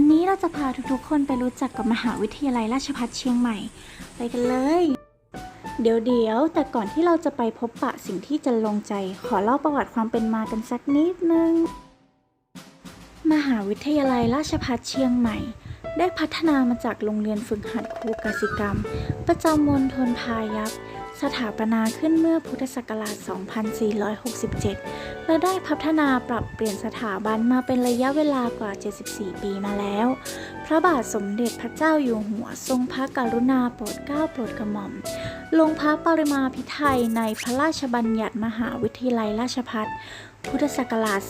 วันนี้เราจะพาทุกๆ คนไปรู้จักกับมหาวิทยาลัยราชภัฏเชียงใหม่ ไปกันเลย เดี๋ยวเดี๋ยวๆแต่ก่อนที่เราจะไปพบปะสิ่งที่จะลงใจ ขอเล่าประวัติความเป็นมากันสักนิดนึง มหาวิทยาลัยราชภัฏเชียงใหม่ ได้พัฒนามาจากโรงเรียนฝึกหัดครูกสิกรรม ประจำมณฑลพายัพ สถาปนาขึ้นเมื่อพุทธศักราช 2467 และได้พัฒนาปรับเปลี่ยนสถาบันมาเป็นระยะเวลากว่า 74 ปีมาแล้ว พระบาทสมเด็จพระเจ้าอยู่หัวทรงพระกรุณาโปรดเกล้าโปรดกระหม่อม ลงพระปริมาพิไทยในพระราชบัญญัติมหาวิทยาลัยราชภัฏพุทธศักราช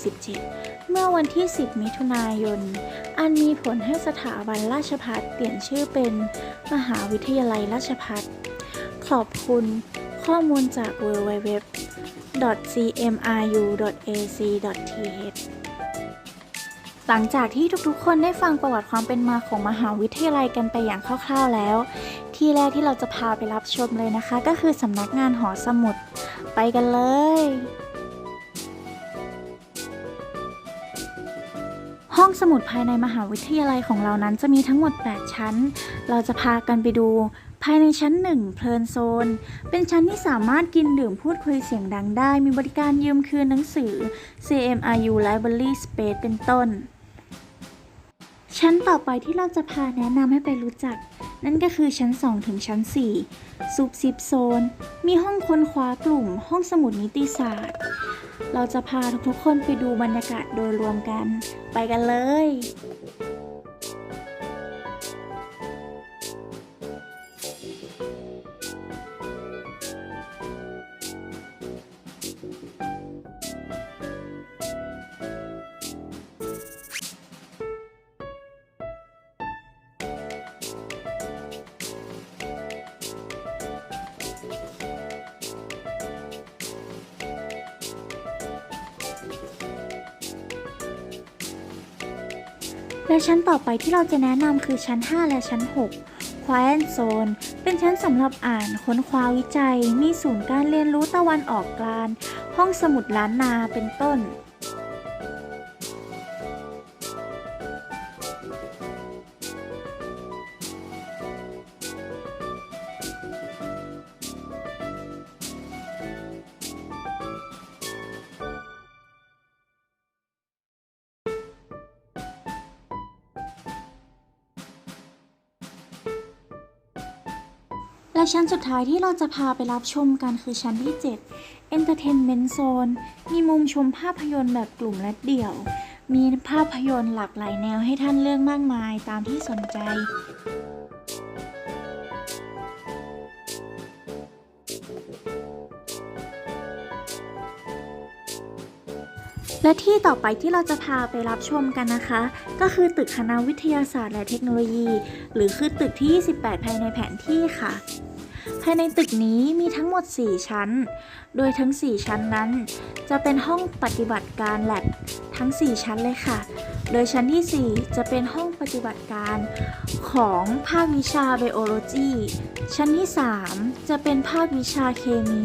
2547 เมื่อวันที่ 10 มิถุนายน อันมีผลให้สถาบันราชภัฏเปลี่ยนชื่อเป็น มหาวิทยาลัยราชภัฏ ขอบคุณข้อมูลจาก www.cmru.ac.th หลังจากที่ทุกๆ คนได้ฟังประวัติความเป็นมาของมหาวิทยาลัยกันไปอย่างคร่าวๆแล้ว ที่แรกที่เราจะพาไปรับชมเลยนะคะ ก็คือสำนักงานหอสมุด ไปกันเลย ห้องสมุดภายในมหาวิทยาลัยของเรานั้นจะมีทั้งหมด 8 ชั้น เราจะพากันไปดูภายในชั้น 1 เพลินโซน เป็นชั้นที่สามารถกินดื่มพูดคุยเสียงดังได้ มีบริการยืมคืนหนังสือ CMRU Library Space เป็นต้น ชั้นต่อไปที่เราจะพาแนะนำให้ไปรู้จัก นั่นก็คือชั้น 2 ถึงชั้น 4 ซุปซิบโซน มีห้องค้นคว้ากลุ่ม ห้องสมุดนิติศาสตร์ เราจะพาทุกๆคนไปดูบรรยากาศโดยรวมกัน ไปกันเลย และชั้นต่อไปที่เราจะแนะนำคือชั้น 5 และชั้น 6 Quiet Zone เป็นชั้นสำหรับอ่านค้นคว้าวิจัย มีศูนย์การเรียนรู้ตะวันออกกลางห้องสมุดล้านนาเป็นต้น และชั้นสุดท้ายที่เราจะพาไปรับชมกันคือชั้นที่ 7 Entertainment Zone มีมุมชมภาพยนตร์แบบกลุ่มและเดี่ยว มีภาพยนตร์หลากหลายแนวให้ท่านเลือกมากมายตามที่สนใจและที่ต่อไปที่เราจะพาไปรับชมกันนะคะ ก็คือตึกคณะวิทยาศาสตร์และเทคโนโลยี หรือคือตึกที่ 28 ภายในแผนที่ค่ะายในตึกนี้มีทั้งหมด 4 ชั้น โดยทั้ง 4 ชั้นนั้น จะเป็นห้องปฏิบัติการแลบทั้ง 4 ชั้นเลยค่ะ โดยชั้นที่ 4 จะเป็นห้องปฏิบัติการของภาควิชาไบโอโลจีชั้นที่ 3 จะเป็นภาควิชาเคมี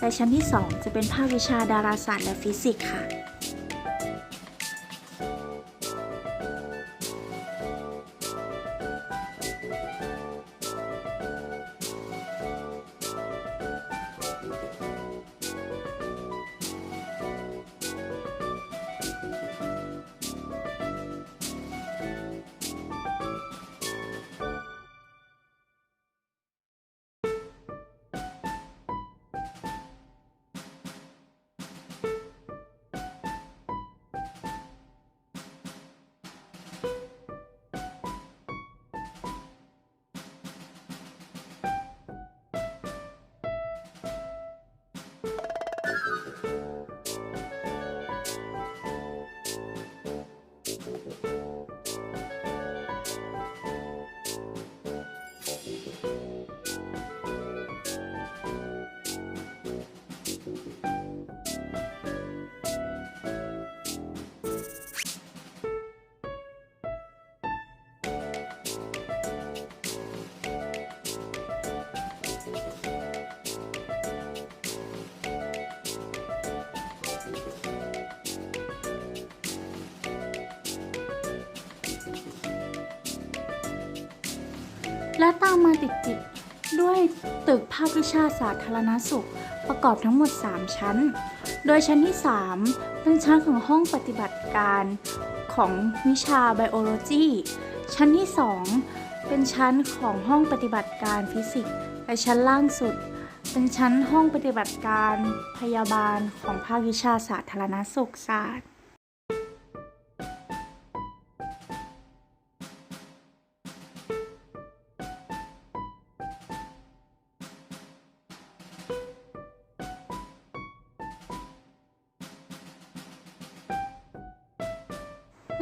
และชั้นที่ 2 จะเป็นภาควิชาดาราศาสตร์และฟิสิกส์ค่ะ และตามมาติดๆด้วยตึกภาควิชาสาธารณสุข ประกอบทั้งหมด 3 ชั้น โดยชั้นที่ 3 เป็นชั้นของห้องปฏิบัติการของวิชาไบโอโลจีชั้นที่ 2 เป็นชั้นของห้องปฏิบัติการฟิสิกส์และชั้นล่างสุด เป็นชั้นห้องปฏิบัติการพยาบาลของภาควิชาสาธารณสุขศาสตร์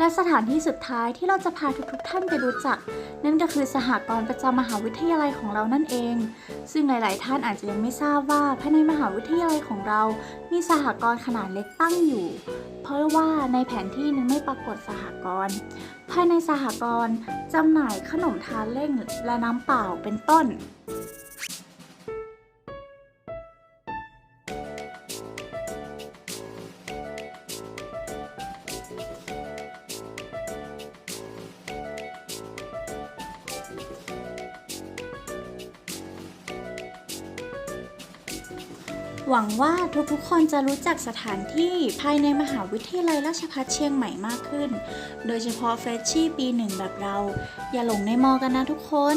และสถานที่สุดท้ายที่เราจะพาทุกๆทท่านไปรู้จัก นั่นก็คือสหกรณ์ประจำมหาวิทยาลัยของเรานั่นเอง ซึ่งหลาย ๆ ท่านอาจจะยังไม่ทราบว่าภายในมหาวิทยาลัยของเรา มีสหกรณ์ขนาดเล็กตั้งอยู่ เพราะว่าในแผนที่นึงไม่ปรากฏสหกรณ์ภายในสหกรณ์จำหน่ายขนมทานเล่งและน้ำเปล่าเป็นต้น หวังว่าทุกๆ คนจะรู้จักสถานที่ภายในมหาวิทยาลัยราชภัฏเชียงใหม่มากขึ้น โดยเฉพาะเฟรชชี่ปีหนึ่งแบบเรา อย่าหลงในมอกันนะทุกคน